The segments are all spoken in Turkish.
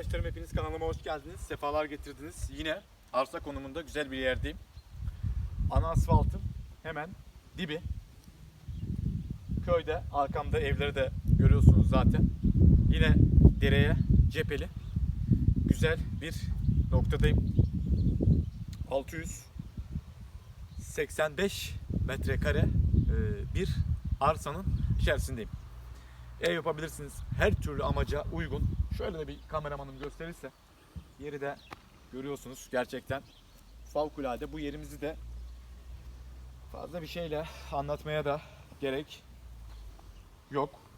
Arkadaşlarım hepiniz kanalıma hoş geldiniz. Sefalar getirdiniz. Yine arsa konumunda güzel bir yerdeyim. Ana asfaltın hemen dibi. Köyde arkamda evleri de görüyorsunuz zaten. Yine dereye cepheli. Güzel bir noktadayım. 685 metrekare e, bir arsanın içerisindeyim ev yapabilirsiniz. Her türlü amaca uygun. Şöyle de bir kameramanım gösterirse yeri de görüyorsunuz gerçekten fevkalade. Bu yerimizi de fazla bir şeyle anlatmaya da gerek yok.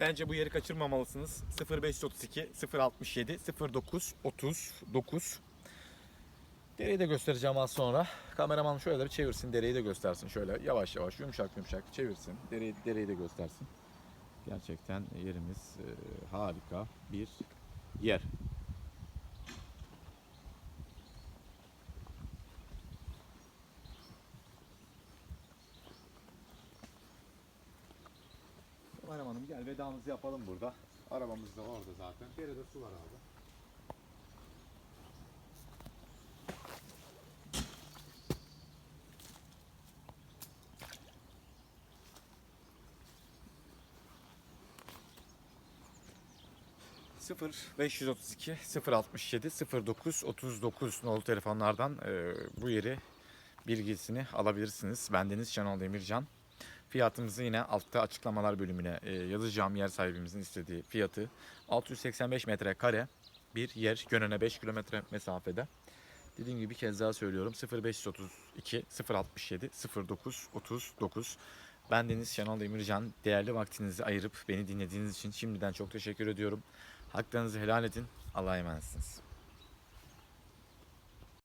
Bence bu yeri kaçırmamalısınız. 0532 067 09 39 Dereyi de göstereceğim az sonra. Kameraman şöyle bir çevirsin, dereyi de göstersin. Şöyle yavaş yavaş, yumuşak yumuşak çevirsin. Dereyi, dereyi de göstersin. Gerçekten yerimiz e, harika bir yer. Meryem Hanım gel vedamızı yapalım burada. Arabamız da orada zaten. Derede su var abi. Sıfır 532 067 09 39 nolu telefonlardan e, bu yeri bilgisini alabilirsiniz. Bendeniz Şenol Demircan. Fiyatımızı yine altta açıklamalar bölümüne e, yazacağım yer sahibimizin istediği fiyatı. 685 metrekare bir yer yönüne 5 kilometre mesafede. Dediğim gibi bir kez daha söylüyorum 0532 067 09 39 ben Deniz Şenol Demircan. Değerli vaktinizi ayırıp beni dinlediğiniz için şimdiden çok teşekkür ediyorum. Haklarınızı helal edin. Allah'a emanetsiniz.